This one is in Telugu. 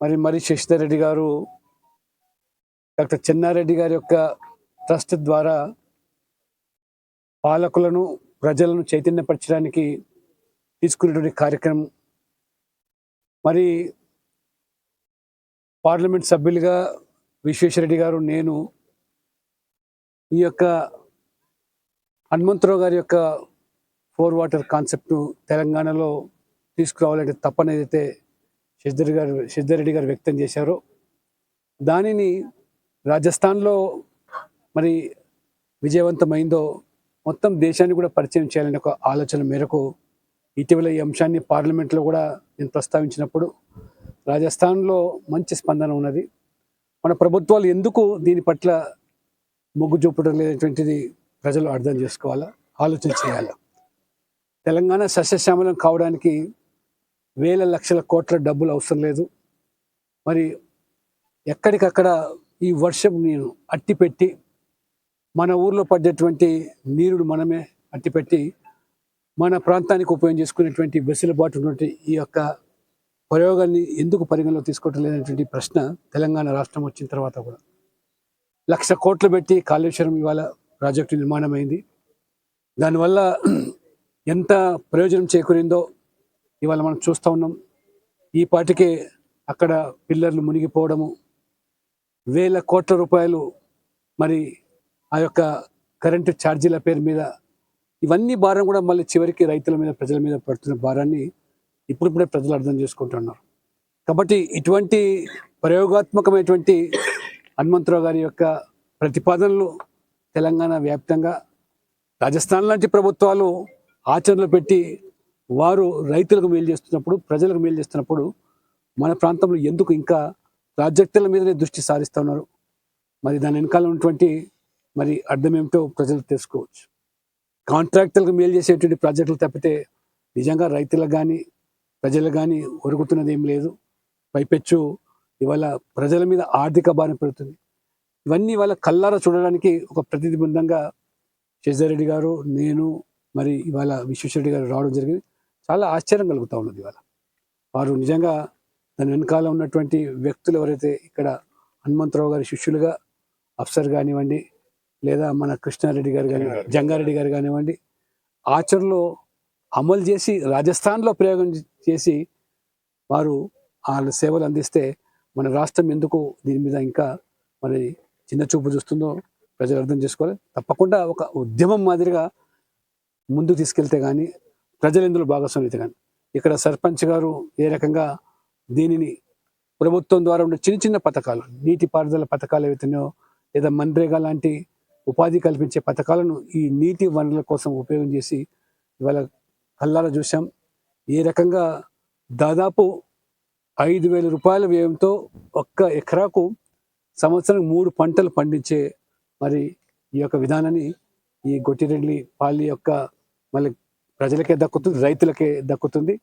మరి మరి శశిధర్ రెడ్డి గారు డాక్టర్ చెన్నారెడ్డి గారి యొక్క ట్రస్ట్ ద్వారా పాలకులను ప్రజలను చైతన్యపరచడానికి తీసుకునేటువంటి కార్యక్రమం. మరి పార్లమెంట్ సభ్యులుగా విశ్వేశ్వరరెడ్డి గారు నేను ఈ యొక్క హనుమంతరావు గారి యొక్క ఫోర్ వాటర్ కాన్సెప్ట్ను తెలంగాణలో తీసుకురావాలంటే తప్పనేదైతే శశిధర్ గారు శశిధర్ రెడ్డి గారు వ్యక్తం చేశారో. దానిని రాజస్థాన్లో మరి విజయవంతమైందో మొత్తం దేశాన్ని కూడా పరిచయం చేయాలనే ఒక ఆలోచన మేరకు ఇటీవల ఈ అంశాన్ని పార్లమెంట్లో కూడా నేను ప్రస్తావించినప్పుడు రాజస్థాన్లో మంచి స్పందన ఉన్నది. మన ప్రభుత్వాలు ఎందుకు దీని పట్ల మొగ్గు చూపడం లేనటువంటిది ప్రజలు అర్థం చేసుకోవాలా ఆలోచన చేయాలి? తెలంగాణ సస్యశ్యామలం కావడానికి వేల లక్షల కోట్ల డబ్బులు అవసరం లేదు. మరి ఎక్కడికక్కడ ఈ వర్షం నీరు అట్టిపెట్టి మన ఊర్లో పడ్డటువంటి నీరుడు మనమే అట్టిపెట్టి మన ప్రాంతానికి ఉపయోగం చేసుకునేటువంటి వెసులుబాటు ఉన్నటువంటి ఈ యొక్క ప్రయోగాన్ని ఎందుకు పరిగణలో తీసుకోవటం లేనటువంటి ప్రశ్న తెలంగాణ రాష్ట్రం వచ్చిన తర్వాత కూడా. లక్ష కోట్లు పెట్టి కాళేశ్వరం ఇవాళ ప్రాజెక్టు నిర్మాణమైంది. దానివల్ల ఎంత ప్రయోజనం చేకూరిందో ఇవాళ మనం చూస్తూ ఉన్నాం ఈ పాటికే అక్కడ పిల్లర్లు మునిగిపోవడము వేల కోట్ల రూపాయలు మరి ఆ యొక్క కరెంటు ఛార్జీల పేరు మీద ఇవన్నీ భారం కూడా మళ్ళీ చివరికి రైతుల మీద ప్రజల మీద పడుతున్న భారాన్ని ఇప్పుడిప్పుడే ప్రజలు అర్థం చేసుకుంటున్నారు కాబట్టి ఇటువంటి ప్రయోగాత్మకమైనటువంటి హనుమంతరావు గారి యొక్క ప్రతిపాదనలు తెలంగాణ వ్యాప్తంగా రాజస్థాన్ లాంటి ప్రభుత్వాలు ఆచరణలో పెట్టి వారు రైతులకు మేలు చేస్తున్నప్పుడు ప్రజలకు మేలు చేస్తున్నప్పుడు మన ప్రాంతంలో ఎందుకు ఇంకా ప్రాజెక్టుల మీదనే దృష్టి సారిస్తూ ఉన్నారు? మరి దాని వెనకాల ఉన్నటువంటి మరి అర్థం ఏమిటో ప్రజలు తెలుసుకోవచ్చు. కాంట్రాక్టులకు మేలు చేసేటువంటి ప్రాజెక్టులు తప్పితే నిజంగా రైతులకు కానీ ప్రజలకు కానీ ఒరుగుతున్నది ఏం లేదు. పైపెచ్చు ఇవాళ ప్రజల మీద ఆర్థిక భారం పెడుతుంది ఇవన్నీ ఇవాళ కల్లారా చూడడానికి ఒక ప్రతిబింబంగా శశిధర్ గారు నేను మరి ఇవాళ విశ్వేశ్వరరెడ్డి గారు రావడం జరిగింది. చాలా ఆశ్చర్యం కలుగుతూ ఉన్నది ఇవాళ. వారు నిజంగా దాని వెనకాల ఉన్నటువంటి వ్యక్తులు ఎవరైతే ఇక్కడ హనుమంతరావు గారి శిష్యులుగా అఫ్సర్ కానివ్వండి లేదా మన కృష్ణారెడ్డి గారు కానీ జంగారెడ్డి గారు కానివ్వండి ఆచరణలో అమలు చేసి రాజస్థాన్లో ప్రయోగం చేసి వారు వాళ్ళ సేవలు అందిస్తే మన రాష్ట్రం ఎందుకు దీని మీద ఇంకా మరి చిన్న చూపు చూస్తుందో ప్రజలు అర్థం చేసుకోవాలి. తప్పకుండా ఒక ఉద్యమం మాదిరిగా ముందు తీసుకెళ్తే కానీ ప్రజలు ఇందులో భాగస్వామ్యత కానీ ఇక్కడ సర్పంచ్ గారు ఏ రకంగా దీనిని ప్రభుత్వం ద్వారా ఉండే చిన్న చిన్న పథకాలు నీటిపారుదల పథకాలు ఏవైతున్నాయో లేదా మన్రేగా లాంటి ఉపాధి కల్పించే పథకాలను ఈ నీటి వనరుల కోసం ఉపయోగం చేసి ఇవాళ కల్లారా చూసాం ఏ రకంగా దాదాపు ఐదు వేల రూపాయల వ్యయంతో ఒక్క ఎకరాకు సంవత్సరం మూడు పంటలు పండించే మరి ఈ యొక్క విధానాన్ని ఈ గొట్టిరెడ్లి పాలి యొక్క మళ్ళీ ప్రజలకే దక్కుతుంది రైతులకే దక్కుతుంది.